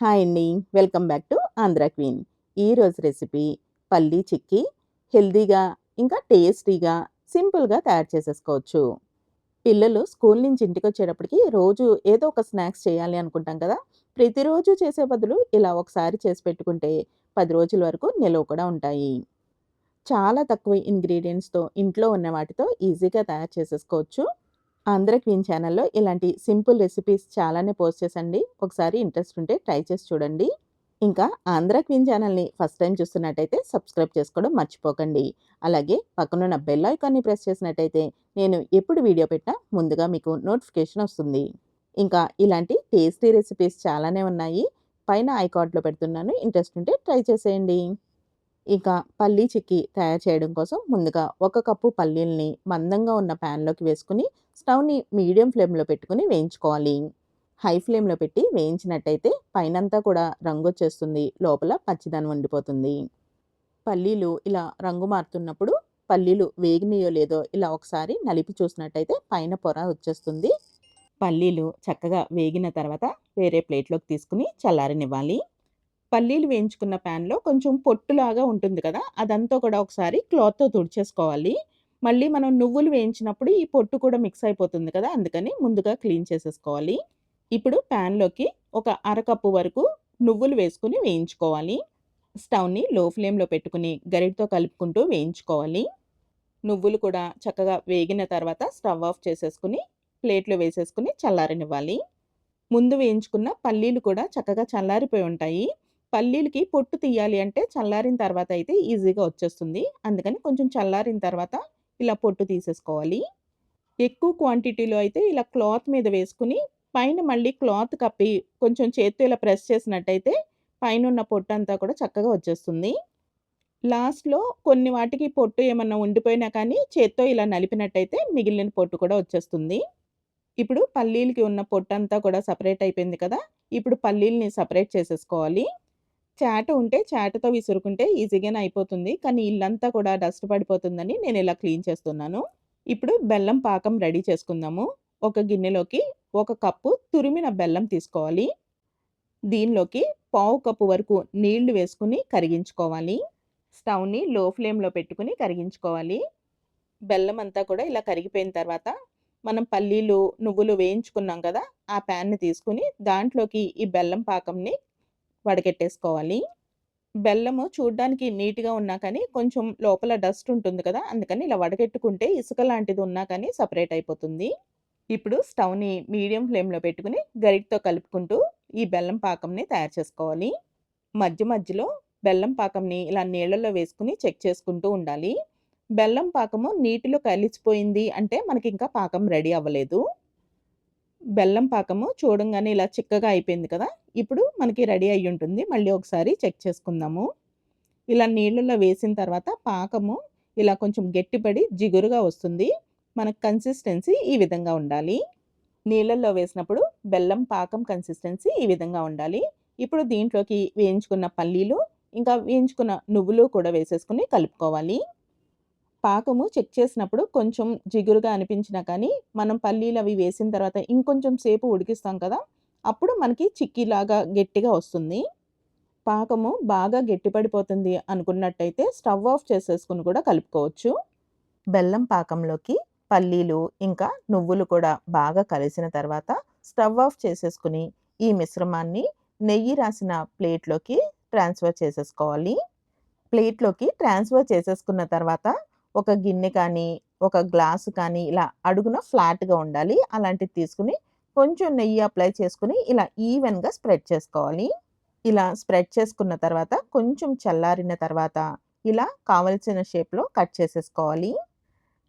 Hi అండి. Welcome back to Andhra queen. ఈరోజు recipe పల్లీ చిక్కీ. హెల్దీగా ఇంకా టేస్టీగా సింపుల్గా తయారు చేసేసుకోవచ్చు. పిల్లలు స్కూల్ నుంచి ఇంటికి వచ్చేటప్పటికి రోజు ఏదో ఒక స్నాక్స్ చేయాలి అనుకుంటాం కదా. ప్రతిరోజు చేసే బదులు ఇలా ఒకసారి చేసి పెట్టుకుంటే పది రోజుల వరకు నిలవ కూడా ఉంటాయి. చాలా తక్కువ ఇంగ్రీడియంట్స్తో ఇంట్లో ఉన్న వాటితో ఈజీగా తయారు చేసేసుకోవచ్చు. ఆంధ్ర క్వీన్ ఛానల్లో ఇలాంటి సింపుల్ రెసిపీస్ చాలానే పోస్ట్ చేసండి. ఒకసారి ఇంట్రెస్ట్ ఉంటే ట్రై చేసి చూడండి. ఇంకా ఆంధ్ర క్వీన్ ఛానల్ని ఫస్ట్ టైం చూస్తున్నట్టయితే సబ్స్క్రైబ్ చేసుకోవడం మర్చిపోకండి. అలాగే పక్కనున్న బెల్ ఐకాన్ని ప్రెస్ చేసినట్టయితే నేను ఎప్పుడు వీడియో పెట్టినా ముందుగా మీకు నోటిఫికేషన్ వస్తుంది. ఇంకా ఇలాంటి టేస్టీ రెసిపీస్ చాలానే ఉన్నాయి. పైన ఐకాట్లో పెడుతున్నాను. ఇంట్రెస్ట్ ఉంటే ట్రై చేసేయండి. ఇక పల్లీ చిక్కీ తయారు చేయడం కోసం ముందుగా ఒక కప్పు పల్లీల్ని మందంగా ఉన్న ప్యాన్లోకి వేసుకుని స్టవ్ని మీడియం ఫ్లేమ్లో పెట్టుకుని వేయించుకోవాలి. హై ఫ్లేమ్లో పెట్టి వేయించినట్టయితే పైనంతా కూడా రంగు వచ్చేస్తుంది. లోపల పచ్చిదనం ఉండిపోతుంది. పల్లీలు ఇలా రంగు మారుతున్నప్పుడు పల్లీలు వేగినాయో లేదో ఇలా ఒకసారి నలిపి చూసినట్టయితే పైన పొర వచ్చేస్తుంది. పల్లీలు చక్కగా వేగిన తర్వాత వేరే ప్లేట్లోకి తీసుకుని చల్లారనివ్వాలి. పల్లీలు వేయించుకున్న ప్యాన్లో కొంచెం పొట్టులాగా ఉంటుంది కదా అదంతా కూడా ఒకసారి క్లాత్తో తుడిచేసుకోవాలి. మళ్ళీ మనం నువ్వులు వేయించినప్పుడు ఈ పొట్టు కూడా మిక్స్ అయిపోతుంది కదా! అందుకని ముందుగా క్లీన్ చేసేసుకోవాలి. ఇప్పుడు ప్యాన్లోకి ఒక అరకప్పు వరకు నువ్వులు వేసుకుని వేయించుకోవాలి. స్టవ్ని లో ఫ్లేమ్లో పెట్టుకుని గరిటతో కలుపుకుంటూ వేయించుకోవాలి. నువ్వులు కూడా చక్కగా వేగిన తర్వాత స్టవ్ ఆఫ్ చేసేసుకుని ప్లేట్లో వేసేసుకుని చల్లారనివ్వాలి. ముందు వేయించుకున్న పల్లీలు కూడా చక్కగా చల్లారిపోయి ఉంటాయి. పల్లీలకి పొట్టు తీయాలి అంటే చల్లారిన తర్వాత అయితే ఈజీగా వచ్చేస్తుంది. అందుకని కొంచెం చల్లారిన తర్వాత ఇలా పొట్టు తీసేసుకోవాలి. ఎక్కువ క్వాంటిటీలో అయితే ఇలా క్లాత్ మీద వేసుకుని పైన మళ్ళీ క్లాత్ కప్పి కొంచెం చేత్తో ఇలా ప్రెస్ చేసినట్టయితే పైన ఉన్న పొట్టు అంతా కూడా చక్కగా వచ్చేస్తుంది. లాస్ట్లో కొన్ని వాటికి పొట్టు ఏమన్నా ఉండిపోయినా కానీ చేత్తో ఇలా నలిపినట్టయితే మిగిలిన పొట్టు కూడా వచ్చేస్తుంది. ఇప్పుడు పల్లీలకి ఉన్న పొట్టు అంతా కూడా సపరేట్ అయిపోయింది కదా ఇప్పుడు పల్లీల్ని సపరేట్ చేసేసుకోవాలి. చాట ఉంటే చాటతో విసురుకుంటే ఈజీగానే అయిపోతుంది. కానీ ఇల్లంతా కూడా డస్ట్ పడిపోతుందని నేను ఇలా క్లీన్ చేస్తున్నాను. ఇప్పుడు బెల్లం పాకం రెడీ చేసుకుందాము. ఒక గిన్నెలోకి ఒక కప్పు తురిమిన బెల్లం తీసుకోవాలి. దీనిలోకి పావు కప్పు వరకు నీళ్ళు వేసుకుని కరిగించుకోవాలి. స్టవ్ని లో ఫ్లేమ్లో పెట్టుకుని కరిగించుకోవాలి. బెల్లం అంతా కూడా ఇలా కరిగిపోయిన తర్వాత మనం పల్లీలు నువ్వులు వేయించుకున్నాం కదా ఆ ప్యాన్ని తీసుకుని దాంట్లోకి ఈ బెల్లం పాకంని వడకెట్టేసుకోవాలి బెల్లము చూడ్డానికి నీట్గా ఉన్నా కానీ కొంచెం లోపల డస్ట్ ఉంటుంది కదా అందుకని ఇలా వడకెట్టుకుంటే ఇసుక లాంటిది ఉన్నా కానీ సపరేట్ అయిపోతుంది. ఇప్పుడు స్టవ్ని మీడియం ఫ్లేమ్లో పెట్టుకుని గరిటితో కలుపుకుంటూ ఈ బెల్లం పాకంని తయారు చేసుకోవాలి. మధ్య మధ్యలో బెల్లం పాకంని ఇలా నీళ్ళలో వేసుకుని చెక్ చేసుకుంటూ ఉండాలి. బెల్లం పాకము నీటిలో కలిసిపోయింది అంటే మనకి ఇంకా పాకం రెడీ అవ్వలేదు. బెల్లం పాకము చూడంగానే ఇలా చిక్కగా అయిపోయింది కదా! ఇప్పుడు మనకి రెడీ అయ్యి ఉంటుంది. మళ్ళీ ఒకసారి చెక్ చేసుకుందాము. ఇలా నీళ్ళలో వేసిన తర్వాత పాకము ఇలా కొంచెం గట్టిపడి జిగురుగా వస్తుంది. మనకు కన్సిస్టెన్సీ ఈ విధంగా ఉండాలి. నీళ్ళల్లో వేసినప్పుడు బెల్లం పాకం కన్సిస్టెన్సీ ఈ విధంగా ఉండాలి. ఇప్పుడు దీంట్లోకి వేయించుకున్న పల్లీలు ఇంకా వేయించుకున్న నువ్వులు కూడా వేసేసుకుని కలుపుకోవాలి. పాకము చెక్ చేసినప్పుడు కొంచెం జిగురుగా అనిపించినా కానీ మనం పల్లీలు అవి వేసిన తర్వాత ఇంకొంచెం సేపు ఉడికిస్తాం కదా అప్పుడు మనకి చిక్కీలాగా గట్టిగా వస్తుంది. పాకము బాగా గట్టిపడిపోతుంది అనుకున్నట్టయితే స్టవ్ ఆఫ్ చేసేసుకుని కూడా కలుపుకోవచ్చు. బెల్లం పాకంలోకి పల్లీలు ఇంకా నువ్వులు కూడా బాగా కలిసిన తర్వాత స్టవ్ ఆఫ్ చేసేసుకుని ఈ మిశ్రమాన్ని నెయ్యి రాసిన ప్లేట్లోకి ట్రాన్స్ఫర్ చేసేసుకోవాలి. ప్లేట్లోకి ట్రాన్స్ఫర్ చేసేసుకున్న తర్వాత ఒక గిన్నె కానీ ఒక గ్లాసు కానీ ఇలా అడుగున ఫ్లాట్గా ఉండాలి. అలాంటిది తీసుకుని కొంచెం నెయ్యి అప్లై చేసుకుని ఇలా ఈవెన్గా స్ప్రెడ్ చేసుకోవాలి. ఇలా స్ప్రెడ్ చేసుకున్న తర్వాత కొంచెం చల్లారిన తర్వాత ఇలా కావలసిన షేప్లో కట్ చేసేసుకోవాలి.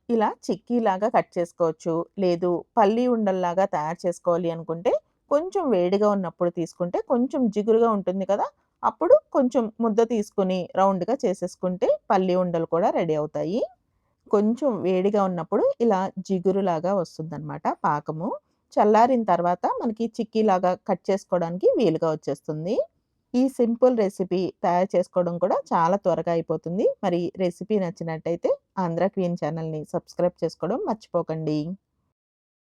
ఇలా చిక్కీలాగా కట్ చేసుకోవచ్చు. లేదు పల్లి ఉండల్లాగా తయారు చేసుకోవాలి అనుకుంటే కొంచెం వేడిగా ఉన్నప్పుడు తీసుకుంటే కొంచెం జిగురుగా ఉంటుంది కదా! అప్పుడు కొంచెం ముద్ద తీసుకుని రౌండ్గా చేసేసుకుంటే పల్లి ఉండలు కూడా రెడీ అవుతాయి. కొంచెం వేడిగా ఉన్నప్పుడు ఇలా జిగురులాగా వస్తుందన్నమాట పాకము. చల్లారిన తర్వాత మనకి చిక్కీలాగా కట్ చేసుకోవడానికి వీలుగా వచ్చేస్తుంది. ఈ సింపుల్ రెసిపీ తయారు చేసుకోవడం కూడా చాలా త్వరగా అయిపోతుంది. మరి రెసిపీ నచ్చినట్టయితే ఆంధ్ర క్వీన్ ఛానల్ని సబ్స్క్రైబ్ చేసుకోవడం మర్చిపోకండి.